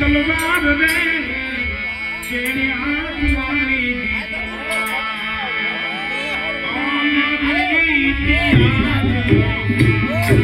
તલવાર રે જેને હાથ મારી દીધા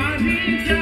Why he